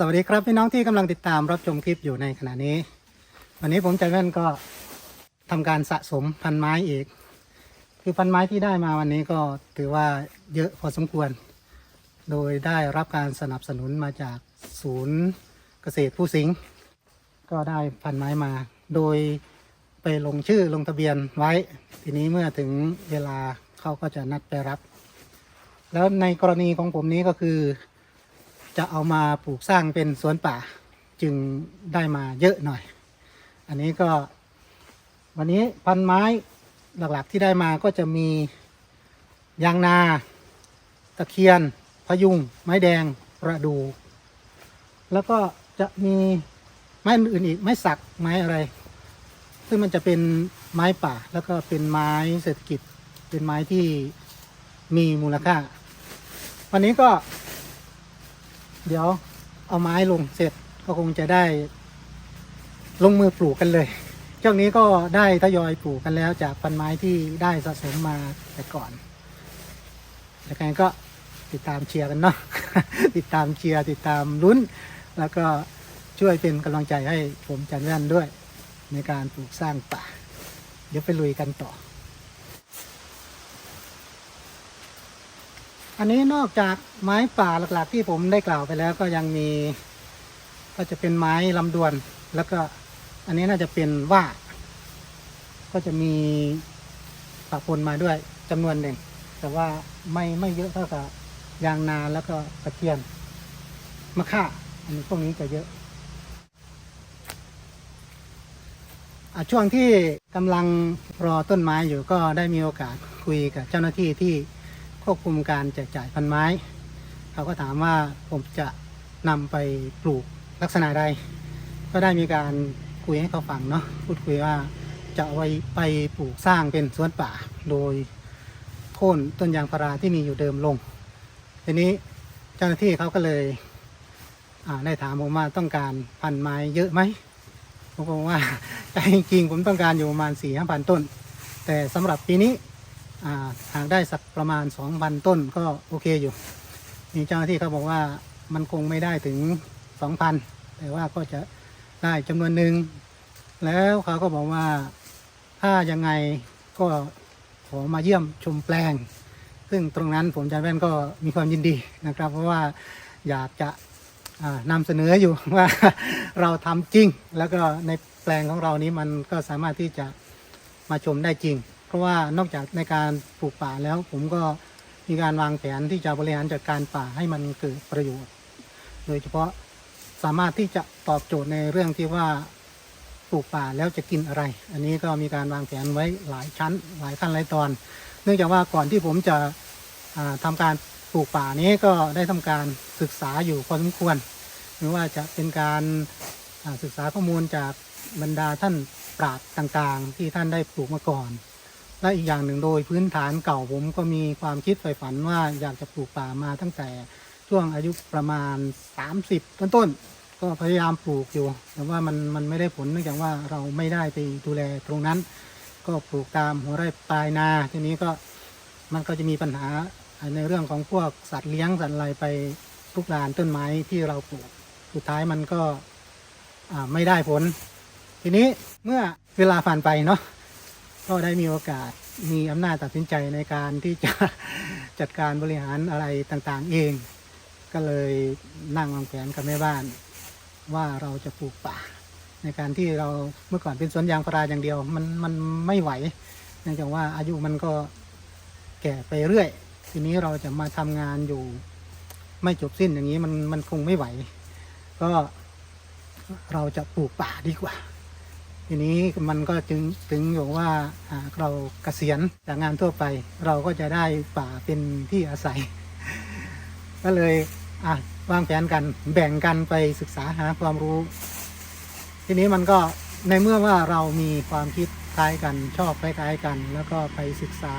สวัสดีครับพี่น้องที่กำลังติดตามรับชมคลิปอยู่ในขณะนี้ วันนี้ผมใจแว่นก็ทำการสะสมพันไม้อีก คือพันไม้ที่ได้มาวันนี้ก็ถือว่าเยอะพอสมควร โดยได้รับการสนับสนุนมาจากศูนย์เกษตรผู้สิงก็ได้พันไม้มา โดยไปลงชื่อลงทะเบียนไว้ ทีนี้เมื่อถึงเวลาเขาก็จะนัดไปรับ แล้วในกรณีของผมนี้ก็คือ จะเอามาปลูกสร้างเป็นสวนป่าจึงได้มาเยอะหน่อย อันนี้ก็วันนี้พันไม้หลักๆที่ได้มาก็จะมียางนา ตะเคียน พยุง ไม้แดงประดู แล้วก็จะมีไม้อื่นๆอีกไม้สักไม้อะไร ซึ่งมันจะเป็นไม้ป่า แล้วก็เป็นไม้เศรษฐกิจ เป็นไม้ที่มีมูลค่า วันนี้ก็ เดี๋ยวเอาไม้ลงเสร็จก็คงจะได้ ลงมือปลูกกันเลยช่วงนี้ก็ได้ทยอยปลูกกันแล้วจากพันไม้ที่ได้สะสมมาแต่ก่อนยังไงก็ติดตามเชียร์กันเนาะติดตามเชียร์ติดตามลุ้น แล้วก็ช่วยเป็นกำลังใจให้ผมจันแว่นด้วย ในการปลูกสร้างป่า เดี๋ยวไปลุยกันต่อ อันนี้นอกจากไม้ป่าหลักๆ ที่ผมได้กล่าวไปแล้วก็ยังมี ก็จะเป็นไม้ลำดวน แล้วก็อันนี้น่าจะเป็นว่า ก็จะมีปะปนมาด้วยจำนวนหนึ่ง แต่ว่าไม่ไม่เยอะเท่ากับยางนาแล้วก็ตะเคียนมะค่าอันนี้พวกนี้จะเยอะอะช่วงที่กำลังรอต้นไม้อยู่ก็ได้มีโอกาสคุยกับเจ้าหน้าที่ที่ ควบคุมการแจกจ่ายพันไม้ เขาก็ถามว่าผมจะนำไปปลูกลักษณะใด ก็ได้มีการคุยให้เขาฟังเนาะพูดคุยว่าจะเอาไว้ไปปลูกสร้างเป็นสวนป่าโดยโค่นต้นยางพาราที่มีอยู่เดิมลง ทีนี้เจ้าหน้าที่เขาก็เลยได้ถามผมว่าต้องการพันไม้เยอะไหมผมบอกว่าใจจริงๆผมต้องการอยู่ประมาณสี่ห้าพันต้น แต่สำหรับปีนี้ หากได้สักประมาณ 2,000 ต้นก็โอเคอยู่มีเจ้าหน้าที่เขาบอกว่ามันคงไม่ได้ถึง 2,000 แต่ว่าก็จะได้จำนวนหนึ่ง แล้วเขาก็บอกว่าถ้ายังไงก็ขอมาเยี่ยมชมแปลง ซึ่งตรงนั้นผมจันแว่นก็มีความยินดีนะครับ เพราะว่าอยากจะนำเสนออยู่ว่าเราทำจริง แล้วก็ในแปลงของเรานี้มันก็สามารถที่จะมาชมได้จริง เพราะว่านอกจากในการปลูกป่าแล้ว ผมก็มีการวางแผนที่จะบริหารจัดการป่าให้มันเกิดประโยชน์ โดยเฉพาะสามารถที่จะตอบโจทย์ในเรื่องที่ว่าปลูกป่าแล้วจะกินอะไร อันนี้ก็มีการวางแผนไว้หลายชั้น หลายขั้นหลายตอน เนื่องจากว่าก่อนที่ผมจะทำาการปลูกป่านี้ก็ได้ทำการศึกษาอยู่พอสมควรไม่ว่าจะเป็นการศึกษาข้อมูลจากบรรดาท่านปราชญ์ต่างๆ ที่ท่านได้ปลูกมาก่อน และอีกอย่างหนึ่งโดยพื้นฐานเก่าผมก็มีความคิดใฝ่ฝันว่าอยากจะปลูกป่ามาตั้งแต่ช่วงอายุประมาณ 30 ต้นๆก็พยายามปลูกอยู่ แต่ว่ามันมันไม่ได้ผลเนื่องจากว่าเราไม่ได้ไปดูแลตรงนั้น ก็ปลูกตามหัวไร่ปลายนาทีนี้ก็มันก็จะมีปัญหาในเรื่องของพวกสัตว์เลี้ยงสัตว์อะไรไปลุกลานต้นไม้ที่เราปลูกสุดท้ายมันก็ไม่ได้ผล ทีนี้เมื่อเวลาผ่านไปเนาะ ก็ได้มีโอกาสมีอำนาจตัดสินใจในการที่จะจัดการบริหารอะไรต่างๆเอง ก็เลยนั่งวางแผนกับแม่บ้าน ว่าเราจะปลูกป่า ในการที่เราเมื่อก่อนเป็นสวนยางพาราอย่างเดียว มันมันไม่ไหวเนื่องจากว่าอายุมันก็แก่ไปเรื่อย ทีนี้เราจะมาทำงานอยู่ไม่จบสิ้นอย่างนี้มันมันคงไม่ไหว ก็เราจะปลูกป่าดีกว่า ทีนี้มันก็จึงถึงอยู่ว่าเราเกษียณจากงานทั่วไป เราก็จะได้ป่าเป็นที่อาศัย ก็เลยอะวางแผนกันแบ่งกันไปศึกษาหาความรู้ ทีนี้มันก็ในเมื่อว่าเรามีความคิดคล้ายกันชอบคล้ายกัน แล้วก็ไปศึกษา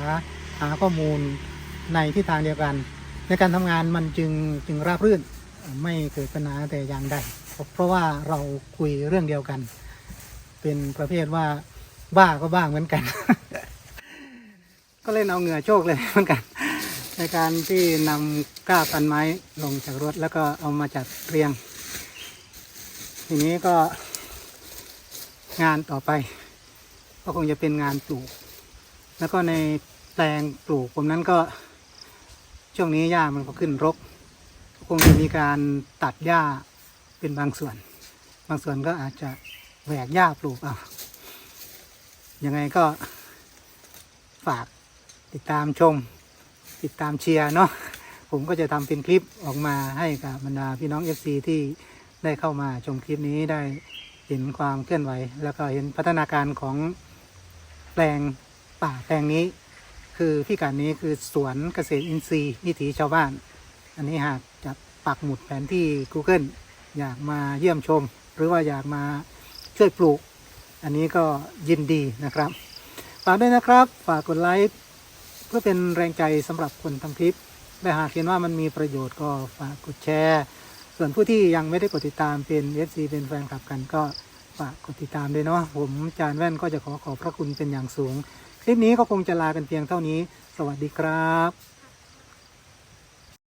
หาข้อมูลในทิศทางเดียวกัน ในการทำงานมันจึงจึงราบรื่นไม่เกิดปัญหาแต่อย่างใดเพราะว่าเราคุยเรื่องเดียวกัน เป็นประเภทว่าบ้าก็บ้างเหมือนกัน ก็เล่นเอาเหงื่อโชกเลยเหมือนกัน ในการที่นำก้าพันไม้ลงจากรถแล้วก็เอามาจัดเรียง ทีนี้ก็งานต่อไป ก็คงจะเป็นงานปลูก แล้วก็ในแปลงปลูกผมนั้นก็ช่วงนี้หญ้ามันก็ขึ้นรกคงจะมีการตัดหญ้าเป็นบางส่วน บางส่วนก็อาจจะ แหวกหญ้าปลูกเอายังไงก็ฝากติดตามชม ติดตามเชียร์เนาะผมก็จะทำเป็นคลิปออกมาให้กับบรรดาพี่น้อง FC ที่ได้เข้ามาชมคลิปนี้ได้เห็นความเคลื่อนไหว แล้วก็เห็นพัฒนาการของแปลงป่าแปลงนี้ คือพี่การนี้คือสวนเกษตรอินทรีย์วิถีชาวบ้าน อันนี้หากจะปักหมุดแผนที่ Google อยากมาเยี่ยมชม หรือว่าอยากมา ช่วยปลูก อันนี้ก็ยินดีนะครับฝากด้วยนะครับ ฝากกดไลค์เพื่อเป็นแรงใจสำหรับคนทำคลิปและหากเห็นว่ามันมีประโยชน์ก็ฝากกดแชร์ ส่วนผู้ที่ยังไม่ได้กดติดตามเป็น FC เป็นแฟนคลับกันก็ฝากกดติดตามด้วยเนาะผมจานแว่นก็จะขอขอบพระคุณเป็นอย่างสูง คลิปนี้ก็คงจะลากันเพียงเท่านี้ สวัสดีครับ